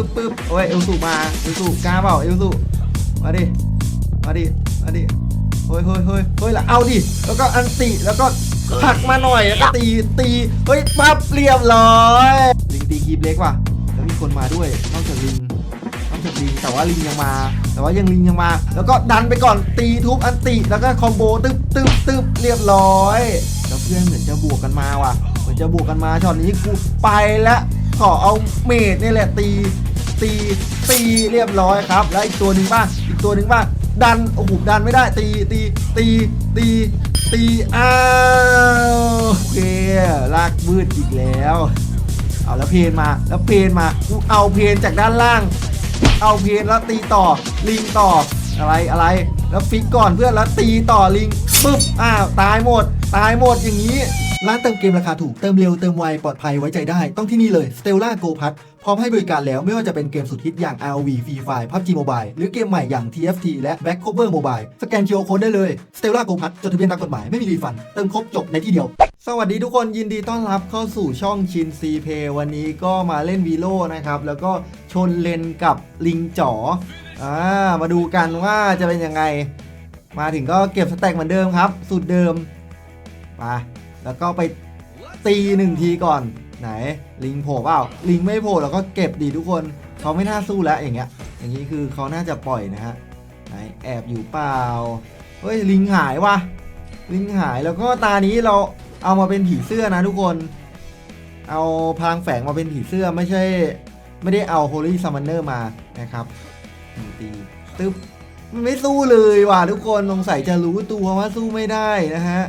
ปึ๊บปึ๊บโอ้ยเอลสูมาเอลสูกล้าเปล่าเอลสูมาดิมาดิมาดิเฮ้ยเฮ้ยเฮ้ยเฮ้ยแล้วเอาดิแล้วก็อันติแล้วก็ผลักมาหน่อยแล้วก็ตีตีเฮ้ยปั๊บเรียบร้อยลิงตีคีบเล็กว่ะแล้วมีคนมาด้วยนอกจากลิงนอกจากลิงแต่ว่าลิงยังมา แต่ว่ายังลิงยังมา แล้วก็ดันไปก่อนตีทุบอันติแล้วก็คอมโบตึ๊บตึ๊บตึ๊บเรียบร้อยแล้วเพื่อนเหมือนจะบวกกันมาว่ะเหมือนจะบวกกันมาช็อตนี้กูไปแล้วขอเอาเมดนี่แหละตี ตีตีเรียบร้อยครับ แล้วอีกตัวหนึ่งบ้างอีกตัวหนึ่งบ้างดันโอ้โหดันไม่ได้ตีตีตีตีตีอ้าวโอเคลากมืดอีกแล้ว เอาแล้วเพนมาแล้วเพนมากูเอาเพนจากด้านล่าง เอาเพนแล้วตีต่อลิงต่ออะไรอะไร แล้วฟิกก่อนเพื่อนแล้วตีต่อลิงปึ๊บอ้าวตายหมด ตายหมดอย่างนี้ ร้านเติมเกมราคาถูก เติมเร็ว เติมไว ปลอดภัยไว้ใจได้ ต้องที่นี่เลย Stella Go p a s พร้อมให้บริการแล้วไม่ว่าจะเป็นเกมสุดฮิตอย่าง ROV Free Fire PUBG Mobile หรือเกมใหม่อย่าง TFT และ Back Cover Mobile สแกน QR Code ได้เลย Stella Go p a s จดทะเบียนตามกฎหมายไม่มีรีฟัน เติมครบจบในที่เดียว สวัสดีทุกคนยินดีต้อนรับเข้าสู่ช่องชินซีเพวันนี้ก็มาเล่นวีโลนะครับแล้วก็ชนเลนกับลิงจ๋ออ่ามาดูกันว่าจะเป็นยังไง มาถึงก็เก็บสแต็กเหมือนเดิมครับ สูตรเดิมมา แล้วก็ไปตีหนึ่งทีก่อนไหนลิงโผล่เปล่าลิงไม่โผล่เราก็เก็บดีทุกคนเขาไม่น่าสู้แล้วอย่างเงี้ยอย่างนี้คือเขาน่าจะปล่อยนะฮะไหนแอบอยู่เปล่าเฮ้ยลิงหายวะลิงหายแล้วก็ตานี้เราเอามาเป็นผีเสื้อนะทุกคน เอาพลังแฝงมาเป็นผีเสื้อไม่ใช่ ไม่ได้เอา Holy Summoner มานะครับตีตีตึ๊บมันไม่สู้เลยว่ะทุกคนสงสัยจะรู้ตัวว่าสู้ไม่ได้นะฮะ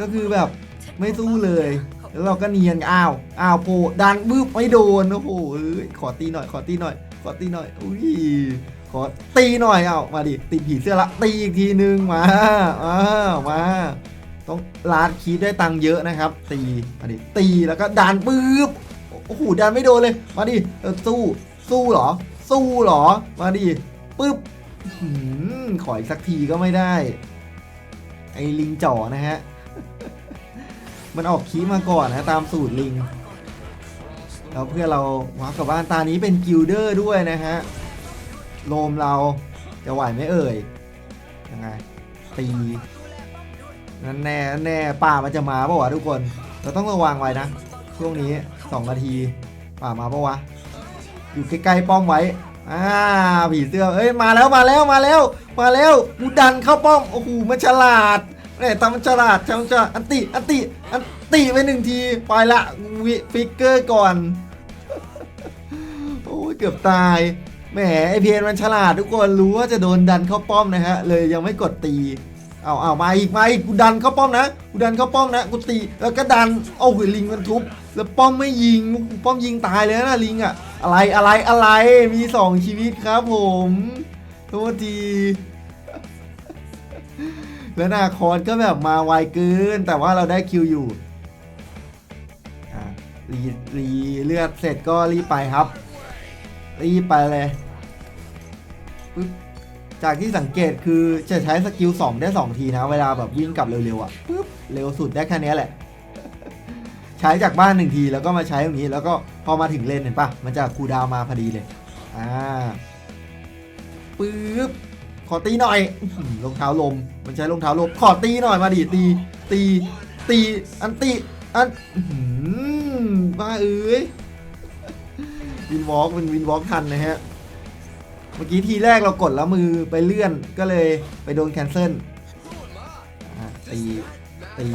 ก็คือแบบไม่สู้เลย แล้วเราก็เนียนอ้าวอ้าวโผล่ดันบึ้บไม่โดนโอ้โหเอ้ยขอตีหน่อยขอตีหน่อย ขอตีหน่อยอุ้ยขอตีหน่อยเอามาดิติดผีเสื้อละตีอีกทีนึงมาอ้าวมาต้องลาดคีบได้ตังค์เยอะนะครับ ตีมาดิตีแล้วก็ดันปึ๊บโอ้โหดันไม่โดนเลย มาดิเออสู้สู้เหรอ สู้เหรอ มาดิปึ๊บหืมขออีกสักทีก็ไม่ได้ ไอ้ลิงจ่อนะฮะ มันออกคีมาก่อนนะตามสูตรลิง แล้วเพื่อเราว้ากลับบ้านตานี้เป็นกิลเดอร์ด้วยนะฮะโลมเราจะไหวไหมเอ่ยยังไงตีนั่นแน่นั่นแน่ป่ามันจะมาปะวะทุกคน เราต้องระวังไว้นะ ช่วงนี้2นาที ป่ามาปะวะ อยู่ใกล้ๆป้อมไว้อ่าผีเสื้อเอ้ยมาแล้วมาแล้วมาแล้ว มาแล้วกูดันเข้าป้อมโอ้โหมันฉลาด เนี่ยทำฉลาดทำฉลาดอันติอันติอันติไปหนึ่งทีไปละวิฟิกเกอร์ก่อน โอ้ยเกือบตายแหมไอเพียนมันฉลาดทุกคนรู้ว่าจะโดนดันเข้าป้อมนะฮะ เลยยังไม่กดตีเอาเอามาอีกมาอีกกูดันเข้าป้อมนะกูดันเข้าป้อมนะกูตีแล้วก็ดันเอาหุยลิงมันทุบแล้วป้อมไม่ยิงป้อมยิงตายเลยนะลิงอะอะไรอะไรอะไรมีสองชีวิตครับผมโทษที แล้วนาคอนก็แบบมาไวเกิน แต่ว่าเราได้คิวอยู่รีรีเลือดเสร็จก็รีบไปครับ รีบไปเลยปึ๊บจากที่สังเกตคือจะใช้สกิล2ได้2ทีนะ เวลาแบบวิ่งกลับเร็วๆอะปึ๊บเร็วสุดได้แค่นี้แหละ ใช้จากบ้านหนึ่งทีแล้วก็มาใช้ตรงนี้ แล้วก็พอมาถึงเลนเห็นปะมันจะคูดาวมาพอดีเลย อ่าปึ๊บ ขอตีหน่อยรองเท้าลม มันใช้รองเท้าลม ขอตีหน่อยมาดิตี ตี ตี อันตีอันหือบ้าเอ้ยวินวอล์กเป็นวินวอล์กทันนะฮะ เมื่อกี้ทีแรกเรากดแล้วมือไปเลื่อนก็เลยไปโดนแคนเซิลตีตี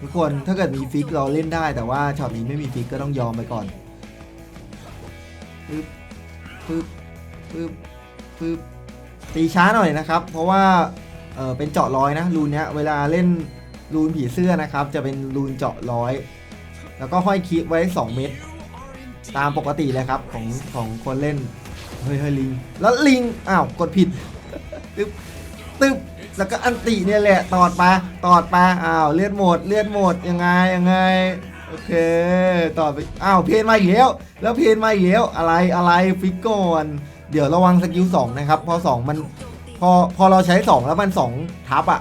ทุกคนถ้าเกิดมีฟิกเราเล่นได้แต่ว่าช็อตนี้ไม่มีฟิกก็ต้องยอมไปก่อนปึ๊บปึ๊บปึ๊บปึ๊บ ตีช้าหน่อยนะครับ เพราะว่าเออเป็นเจาะร้อยนะรูนเนี้ยเวลาเล่นรูนผีเสื้อนะครับ จะเป็นรูนเจาะร้อย แล้วก็ห้อยคีบไว้ 2 เม็ดตามปกติเลยครับของของคนเล่นเฮ้ยเฮ้ยลิง แล้วลิงอ้าวกดผิดตึ๊บตึ๊บแล้วก็อันติเนี่ยแหละตอดไปตอดไปอ้าวเลือดหมดเลือดหมดยังไงยังไงโอเคต่อไปอ้าวเพนมาอีกแล้วแล้วเพนมาอีกแล้วอะไรอะไรฟิกก่อน เดี๋ยวระวังสกิล2นะครับพอ2มันพอพอเราใช้2แล้วมัน2ทับอะ่ะ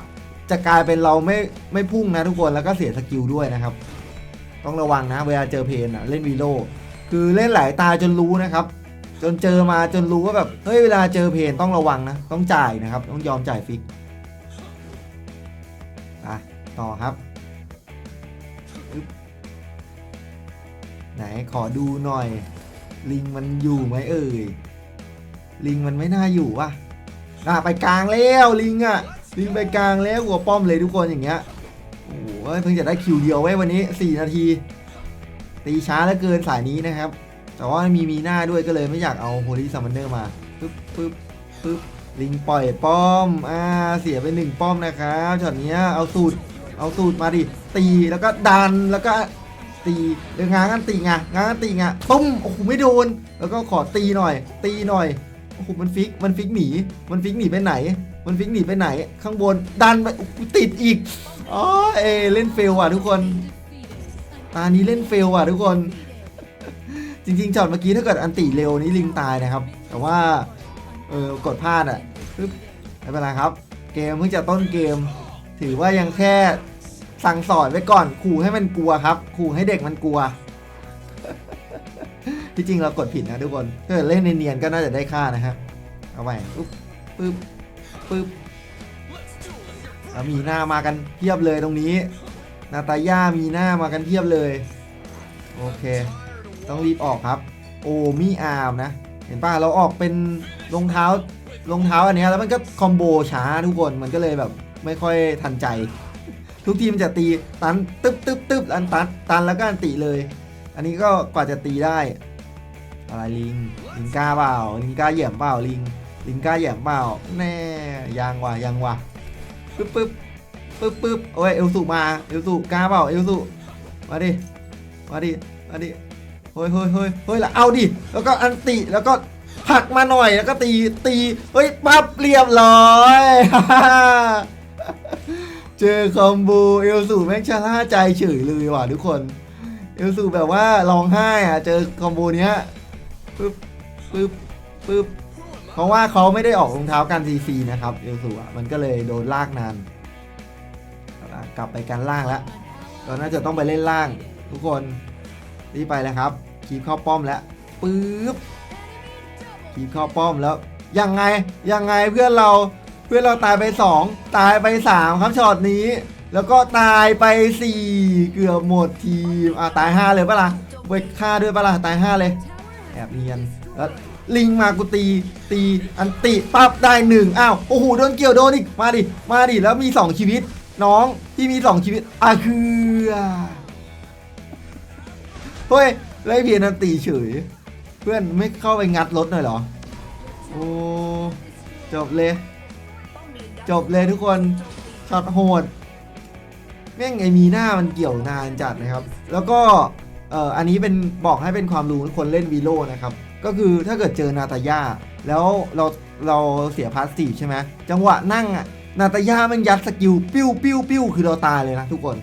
จะกลายเป็นเราไม่ไม่พุ่งนะทุกคนแล้วก็เสียสกิลด้วยนะครับ ต้องระวังนะเวลาเจอเพนอะเล่นวีโลคือเล่นหลายตาจนรู้นะครับ จนเจอมาจนรู้ว่าแบบเฮ้ยเวลาเจอเพนต้องระวังนะ ต้องจ่ายนะครับ ต้องยอมจ่ายฟิกอะต่อครับไหนขอดูหน่อย ลิงมันอยู่ไหมเอ่ย ลิงมันไม่น่าอยู่ว่ะอะไปกลางแล้วลิงอะลิงไปกลางแล้วหัวป้อมเลยทุกคนอย่างเงี้ยโอ้โหเพิ่งจะได้คิวเดียวไว้วันนี้ 4 นาที ตีช้าเหลือเกินสายนี้นะครับ แต่ว่ามีมีหน้าด้วยก็เลยไม่อยากเอาโฮลี่ซัมมันเนอร์มาปึ๊บปึ๊บปึ๊บลิงปล่อยป้อมอ่าเสียไปหนึ่งป้อมนะครับช็อตนี้เอาสูตรเอาสูตรมาดิตีแล้วก็ดันแล้วก็ตีเดี๋ยวงานกันตีไงงานกันตีไงปุ้มโอ้โหไม่โดน แล้วก็ขอตีหน่อย ตีหน่อย โอ้โหมันฟิกมันฟิกหนีมันฟิกหนีไปไหน มันฟิกหนีไปไหน ข้างบนดันไปโอ้โหติดอีกอ๋อเอเล่นเฟลว่ะทุกคนตานี้เล่นเฟลว่ะทุกคน จริงๆช็อตเมื่อกี้ถ้าเกิดอันติเร็วนี้ลิงตายนะครับ แต่ว่าเออกดพลาดอะปึ๊บไม่เป็นไรครับ เกมเพิ่งจะต้นเกม ถือว่ายังแค่สั่งสอนไว้ก่อนขู่ให้มันกลัวครับขู่ให้เด็กมันกลัว ที่จริงเรากดผิดนะทุกคนถ้าเกิดเล่นเนียนๆก็น่าจะได้ค่านะฮะเอาไปปึ๊บปึ๊บปึ๊บมีหน้ามากันเพียบเลยตรงนี้ นาตาย่ามีหน้ามากันเพียบเลย โอเค ต้องรีบออกครับ โอมีอาร์มนะ เห็นป่ะเราออกเป็นรองเท้ารองเท้าอันนี้แล้วมันก็คอมโบช้าทุกคนมันก็เลยแบบไม่ค่อยทันใจ ทุกทีมจะตีตันตึ๊บตึ๊บตึ๊บอันตันตันแล้วก็อันติเลย อันนี้ก็กว่าจะตีได้ อะไรลิง ลิงกล้าเปล่า ลิงกล้าเหยียบเปล่าลิง ลิงกล้าเหยียบเปล่า แน่ยังว่ะยังว่ะปึ๊บปึ๊บปึ๊บปึ๊บโอ้ยเอลสุมา เอลสุกล้าเปล่า เอลสุมาดิ มาดิ มาดิ เฮ้ยเฮ้ยเฮ้ยเฮ้ยแล้วเอาดิ แล้วก็อันติ แล้วก็ผักมาหน่อย แล้วก็ตี ตี เฮ้ย ปั๊บเรียบร้อยเจอคอมโบเอลสูแม่งชะล่าใจเฉยเลยว่ะทุกคน เอลสูแบบว่าร้องไห้อะ เจอคอมโบเนี้ย ปึ๊บปึ๊บปึ๊บเพราะว่าเขาไม่ได้ออกรองเท้ากันซีซีนะครับเอลสูอะมันก็เลยโดนลากนานกลับไปกันล่างแล้วเราน่าจะต้องไปเล่นล่าง ทุกคนรีบไปแล้วครับคีบเข้าป้อมแล้วปึ๊บคีบเข้าป้อมแล้วยังไงยังไงเพื่อนเราเพื่อนเราตายไป 2 ตายไป 3 ครับช็อตนี้ แล้วก็ตายไป 4 เกือบหมดทีมอะตาย 5 เลยปะล่ะเวกฆ่าด้วยปะล่ะตาย 5 เลย แอบเนียนแล้วลิงมากูตีตีอันติปั๊บได้หนึ่งอ้าวโอ้โหโดนเกี่ยวโดนอีกมาดิมาดิแล้วมี2ชีวิต น้องที่มี2ชีวิตอะคือเฮ้ยไล่เพียนอันตีเฉย เพื่อนไม่เข้าไปงัดรถหน่อยเหรอโอ้จบเลย จบเลยทุกคนช็อตโหดแม่งไอมีหน้ามันเกี่ยวนานจัดนะครับ แล้วก็ เอ่ออันนี้เป็นบอกให้เป็นความรู้คนเล่นวีโลนะครับ ก็คือถ้าเกิดเจอนาตาย่าแล้วเราเราเสียพาสซีฟใช่ไหมจังหวะนั่งอะนาตาย่ามันยัดสกิลปิ้วปิ้วปิ้วคือเราตายเลยนะทุกคน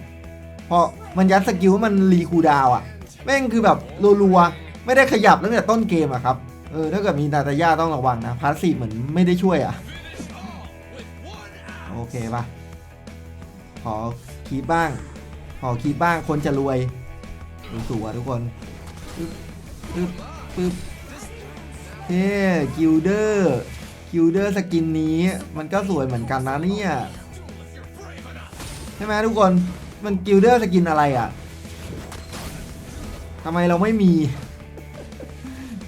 เพราะมันยัดสกิลมันรีคูดาวน์อะแม่งคือแบบรัวๆไม่ได้ขยับตั้งแต่ต้นเกมอะครับเออถ้าเกิดมีนาตาย่าต้องระวังนะพาสซีฟเหมือนไม่ได้ช่วยอะโอเคปะขอคีบบ้าง ขอคีบบ้างคนจะรวย ดูสัวทุกคนปึ๊บปึ๊บปึ๊บเฮ้กิลเดอร์กิลเดอร์สกินนี้ มันก็สวยเหมือนกันนะเนี่ยใช่ไหมทุกคนมันกิลเดอร์สกินอะไรอะทำไมเราไม่มี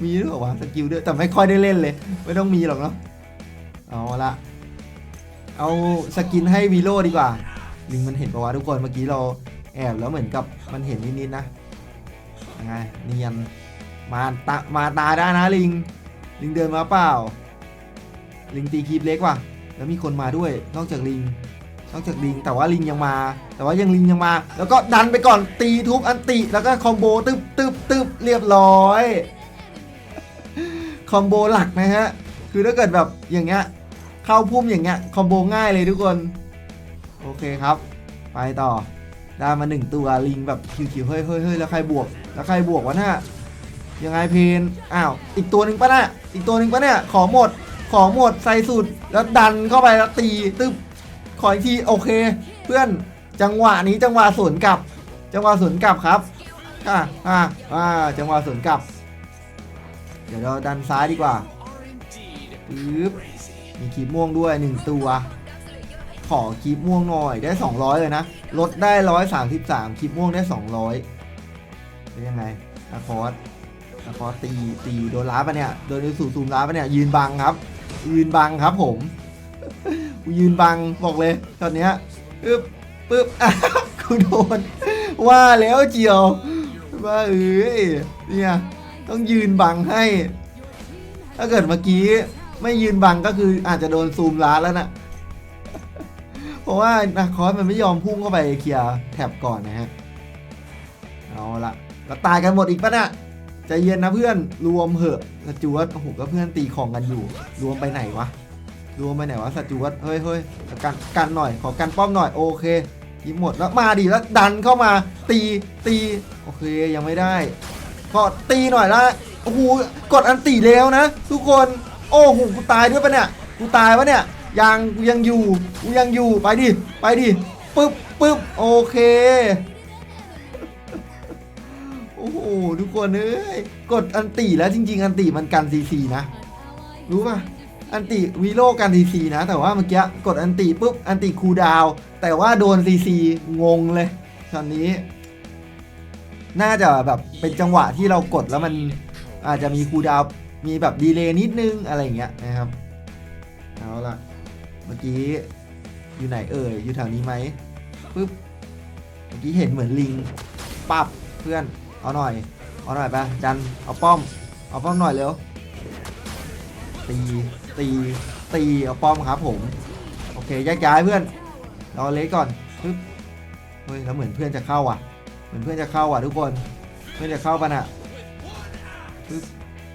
มีหรือเปล่าวะสกิลเดอร์แต่ไม่ค่อยได้เล่นเลย ไม่ต้องมีหรอกเนาะเอาละเอาสกินให้วีโร่ดีกว่าลิงมันเห็นปะวะทุกคนเมื่อกี้เราแอบแล้วเหมือนกับมันเห็นนิดๆนะ ยังไงเนียนมาตามาตาได้นะลิง ลิงเดินมาเปล่า ลิงตีคีบเล็กว่ะ แล้วมีคนมาด้วย นอกจากลิง นอกจากลิงแต่ว่าลิงยังมา แต่ว่ายังลิงยังมา แล้วก็ดันไปก่อนตีทุบอันติ แล้วก็คอมโบตึบตึบตึบเรียบร้อย คอมโบหลักนะฮะ คือถ้าเกิดแบบอย่างเงี้ย เข้าพุ่มอย่างเงี้ยคอมโบง่ายเลยทุกคน โอเคครับ ไปต่อ ได้มาหนึ่งตัวลิงแบบคิวๆเฮ้ยเฮ้ยเฮ้ยแล้วใครบวก แล้วใครบวกวะน่ะยังไงเพนอ้าวอีกตัวหนึ่งปะน่ะอีกตัวหนึ่งปะเนี่ยขอหมด ขอหมดใส่สุดแล้วดันเข้าไปแล้วตีตึ๊บขออีกทีโอเค เพื่อนจังหวะนี้จังหวะสวนกลับ จังหวะสวนกลับครับอ่าอ่าอ่าจังหวะสวนกลับ เดี๋ยวเราดันซ้ายดีกว่าปึ๊บมีคีบม่วงด้วยหนึ่งตัว ขอคีบม่วงหน่อยได้ 200 เลยนะ ลดได้ 133คีบม่วงได้ 200เป็นยังไงนาคอร์สนาคอร์สตีตีโดนล้าปะเนี่ยโดนสู่ซูมล้าปะเนี่ยยืนบังครับ ยืนบังครับผมยืนบังบอกเลยตอนเนี้ยปึ๊บปึ๊บอ้าวกูโดนว่าแล้วเจียวว่าเอ้ยเนี่ยต้องยืนบังให้ ถ้าเกิดเมื่อกี้ไม่ยืนบังก็คืออาจจะโดนซูมล้าแล้วนะ เพราะว่านาคอสมันไม่ยอมพุ่งเข้าไปเคลียร์แท็บก่อนนะฮะ เอาละแล้วตายกันหมดอีกปะนี่ยใจเย็นนะเพื่อนรวมเหอะสจวตโอ้โหก็เพื่อนตีของกันอยู่ รวมไปไหนวะรวมไปไหนวะสจวตเฮ้ยเฮ้ยกันกันหน่อยขอกันป้อมหน่อยโอเคยิงหมดแล้วมาดิแล้วดันเข้ามา ตีตีโอเคยังไม่ได้ก็ตีหน่อยละโอ้โหกดอันตีแล้วนะ ทุกคน โอ้โหกูตายด้วยปะเนี่ยกูตายวะเนี่ย ยังกูยังอยู่กูยังอยู่ไปดิไปดิปึ๊บปึ๊บโอเคโอ้โหทุกคนเอ้ยกดอันตีแล้วจริง ๆ อันตีมันกันซีซีนะ รู้ป่ะอันติวีโลกันซีซีนะ แต่ว่าเมื่อกี้กดอันติปุ๊บอันติคูดาว แต่ว่าโดนซีซีงงเลยตอนนี้ น่าจะแบบเป็นจังหวะที่เรากดแล้วมันอาจจะมีคูดาวมีแบบดีเลย์นิดนึงอะไรอย่างเงี้ยนะครับเอาล่ะ เมื่อกี้อยู่ไหนเอ่ยอยู่แถวนี้ไหมปุ๊บเมื่อกี้เห็นเหมือนลิงปับเพื่อนเอาหน่อยเอาหน่อยไปดันเอาป้อมเอาป้อมหน่อยเร็วตีตีตีเอาป้อมครับผมโอเคแยกย้ายเพื่อนเราเล็กก่อนปึ๊บเฮ้ยแล้วเหมือนเพื่อนจะเข้าอะ เหมือนเพื่อนจะเข้าอะทุกคนเพื่อนจะเข้าปะน่ะปึ๊บ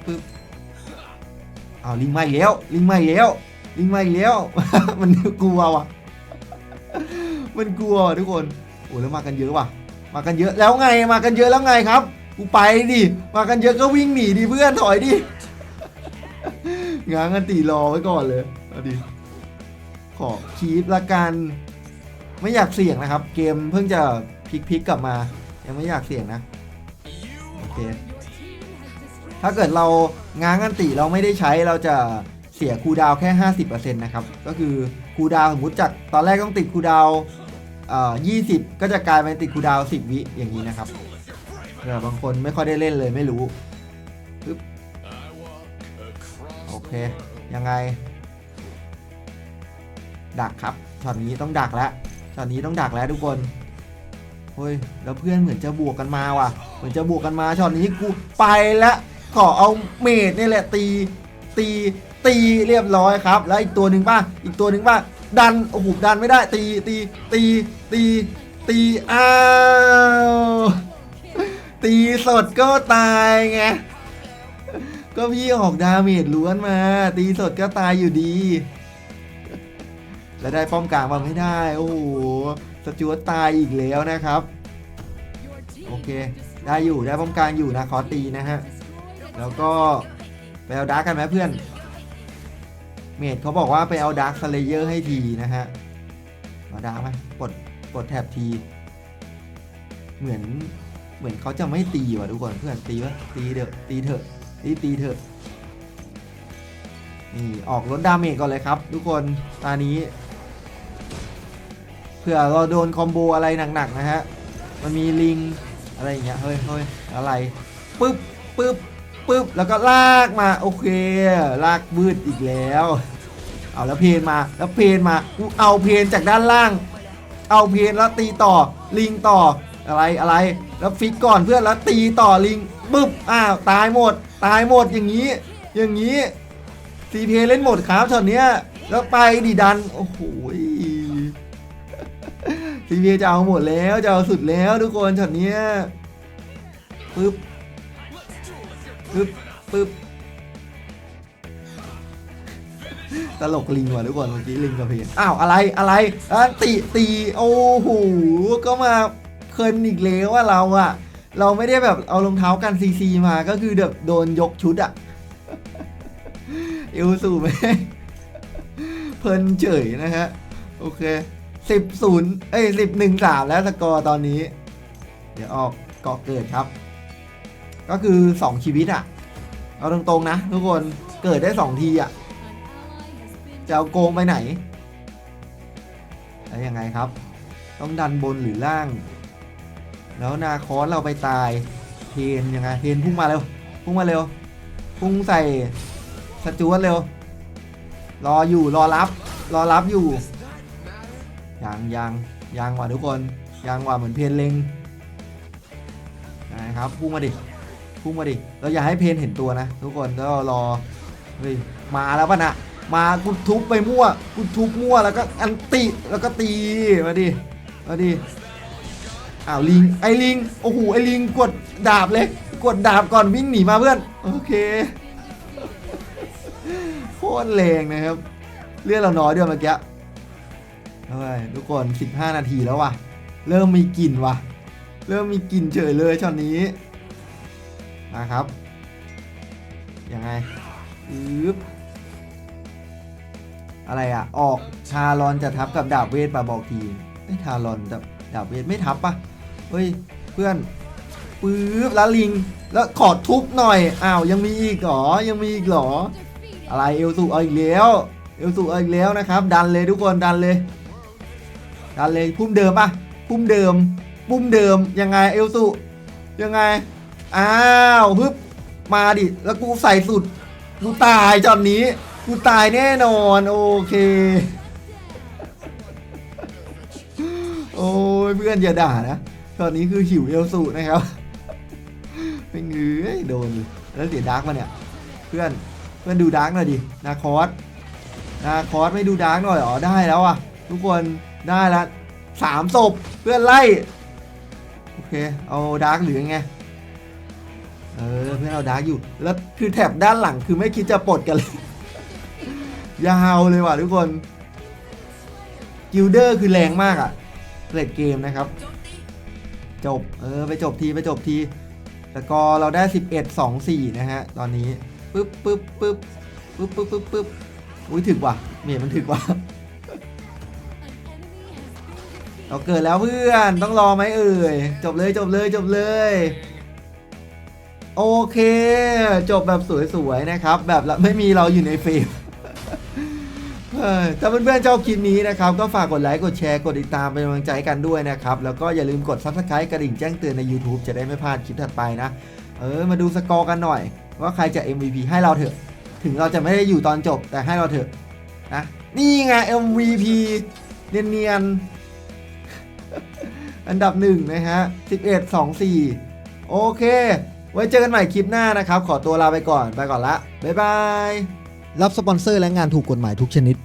ปึ๊บเอาลิงมาอีกแล้วลิงมาอีกแล้ว ลิงมาอีกแล้ว มันกลัวว่ะ มันกลัวทุกคน โอ้แล้วมากันเยอะว่ะ มากันเยอะแล้วไง มากันเยอะแล้วไงครับ กูไปดิ มากันเยอะก็วิ่งหนีดิเพื่อนถอยดิง้างกันตีรอไว้ก่อนเลยเอาดิขอคีปละกัน ไม่อยากเสี่ยงนะครับ เกมเพิ่งจะพลิกๆกลับมา ยังไม่อยากเสี่ยงนะ โอเค ถ้าเกิดเราง้างกันตีเราไม่ได้ใช้เราจะ สียคูดาวแค่ 50%นะครับ ก็คือคูดาวสมมติจากตอนแรกต้องติดคูดาวน์เอ่อ20ก็จะกลายเป็นติดคูดาวน์10วิอย่างนี้นะครับเผื่บางคนไม่ค่อยได้เล่นเลยไม่รู้โอเค ยังไง ดักครับช็อตนี้ต้องดักแล้วช็อตนี้ต้องดักแล้วทุกคนเฮ้ยแล้วเพื่อนเหมือนจะบวกกันมาว่ะ เหมือนจะบวกกันมาช็อตนี้กูไปแล้วขอเอาเมดนี่แหละตี ตีตีเรียบร้อยครับ แล้วอีกตัวหนึ่งป่ะอีกตัวหนึ่งป่ะดันโอ้โหดันไม่ได้ตีตีตีตีตีอ้าวตีสดก็ตายไงก็พี่ออกดาเมจล้วนมา ตีสดก็ตายอยู่ดี แล้วได้ป้อมกลางมาไม่ได้ โอ้โหสจวตตายอีกแล้วนะครับ โอเค ได้อยู่ได้ป้อมกลางอยู่นะขอตีนะฮะ แล้วก็ ไปเอาดาร์กกันไหมเพื่อน เมดเขาบอกว่าไปเอาดาร์กสเลเยอร์ให้ทีนะฮะเอาดาร์กไหมกดกดแท็บทีเหมือนเหมือนเขาจะไม่ตีว่ะทุกคนเพื่อนตีวะตีเถอะตีเถอะตีตีเถอะนี่ออกลดดาเมจก่อนเลยครับ ทุกคนตานี้เผื่อเราโดนคอมโบอะไรหนักๆนะฮะมันมีลิงอะไรอย่างเงี้ยเฮ้ยเฮ้ยอะไรปึ๊บปึ๊บ ปึ๊บแล้วก็ลากมาโอเค ลากบืดอีกแล้ว เอาแล้วเพนมาแล้วเพนมากูเอาเพนจากด้านล่าง เอาเพนแล้วตีต่อลิงต่ออะไรอะไร แล้วฟิกก่อนเพื่อนแล้วตีต่อลิงปึ๊บอ้าวตายหมด ตายหมดอย่างนี้ อย่างนี้ซีเพเล่นหมดครับช็อตเนี้ยแล้วไปดิดันโอ้โหซีเพีจะเอาหมดแล้วจะเอาสุดแล้วทุกคนช็อตเนี้ยปึ๊บ ปึ๊บปึ๊บตลกลิงว่ะทุกคนเมื่อกี้ลิงกับเพนอ้าวอะไรอะไรอะตีตีโอ้โหก็มาเคินอีกแล้วว่าเราอะเราไม่ได้แบบเอารองเท้ากันซีซีมาก็คือแบบโดนยกชุดอะเอวสูไหมเพลินเฉยนะฮะโอเคสิบศูนย์เอ้ยสิบหนึ่งสามแล้วสกอร์ตอนนี้ เดี๋ยวออกเกาะเกิดครับ ก็คือสองชีวิตอะเอาตรงๆนะทุกคนเกิดได้สองทีอะจะเอาโกงไปไหน แล้วยังไงครับ ต้องดันบนหรือล่าง แล้วนาคอสเราไปตาย เทนยังไง เทนพุ่งมาเร็ว พุ่งมาเร็ว พุ่งใส่สจวตเร็ว รออยู่รอรับ รอรับอยู่ยังยังยังว่ะทุกคนยังว่ะเหมือนเพนเลงนะครับพุ่งมาดิ พุ่งมาดิ เราอย่าให้เพนเห็นตัวนะ ทุกคนแล้วรอเฮ้ยมาแล้วป่ะนะมากูทุบไปมั่วกูทุบมั่วแล้วก็อันติแล้วก็ตีมาดิมาดิอ้าวลิงไอ้ลิงโอ้โหไอ้ลิงกดดาบเลย กดดาบก่อนวิ่งหนีมาเพื่อนโอเคโคตรแรงนะครับเลือดเราน้อยด้วยเมื่อกี้เฮ้ยทุกคน 15 นาทีแล้วว่ะ เริ่มมีกลิ่นว่ะ เริ่มมีกลิ่นเฉยเลยช็อตนี้ นะครับ ยังไงอึ๊บอะไรอะ ออกทารอนจะทับกับดาบเวทปะบอกทีไอ้ยทารอนกับดาบเวทไม่ทับปะเฮ้ยเพื่อนปื๊บแล้วลิง แล้วขอทุบหน่อย อ้าว ยังมีอีกเหรอ ยังมีอีกเหรอ อะไรเอลสุเอาอีกแล้ว เอลสุเอาอีกแล้วนะครับ ดันเลยทุกคนดันเลย ดันเลยพุ่มเดิมปะพุ่มเดิม พุ่มเดิมยังไงเอลสุยังไง อ้าวฮึบมาดิ แล้วกูใส่สุด กูตายจอนนี้ กูตายแน่นอน โอเค โอ้ยเพื่อนอย่าด่านะตอนนี้คือหิวเอลสุนะครับเป็นเงยโดนอยู่แล้วเสียดาร์กมาเนี่ย เพื่อนเพื่อนดูดาร์กหน่อยดินาคอสนาคอสไม่ดูดาร์กหน่อยเหรอได้แล้วอะ ทุกคนได้ละสามศพเพื่อนไล่ โอเค เอาดาร์กหรือยังไง เออเพื่อนเอาดาร์กอยู่ แล้วคือแถบด้านหลังคือไม่คิดจะปลดกันเลย ยาวเลยว่ะทุกคนกิลเดอร์คือแรงมากอะเลดเกมนะครับ จบ เออ ไปจบที ไปจบทีสกอร์เราได้ 11 2 4 นะฮะ ตอนนี้ปึ๊บปึ๊บปึ๊บปึ๊บปึ๊บปึ๊บปึ๊บอุ้ยถึกว่ะเมียมันถึกว่ะเราเกิดแล้วเพื่อน ต้องรอไหมเอ่ย จบเลยจบเลยจบเลย โอเค จบแบบสวยๆนะครับ แบบไม่มีเราอยู่ในฟรมเออถ้าเพื่อนๆชอบคลิปนี้นะครับ ก็ฝากกดไลค์ กดแชร์ กดติดตามเป็นกำลังใจกันด้วยนะครับ แล้วก็อย่าลืมกด subscribe กระดิ่งแจ้งเตือนใน YouTube จะได้ไม่พลาดคลิปถัดไปนะ เออ มาดูสกอร์กันหน่อย ว่าใครจะ MVP ให้เราเถอะ ถึงเราจะไม่ได้อยู่ตอนจบแต่ให้เราเถอะนะนี่ไง MVP เนียนๆ อันดับหนึ่งนะฮะ11 2 4 โอเค ไว้เจอกันใหม่คลิปหน้านะครับ ขอตัวลาไปก่อน ไปก่อนละ บ๊ายบาย รับสปอนเซอร์และงานถูกกฎหมายทุกชนิด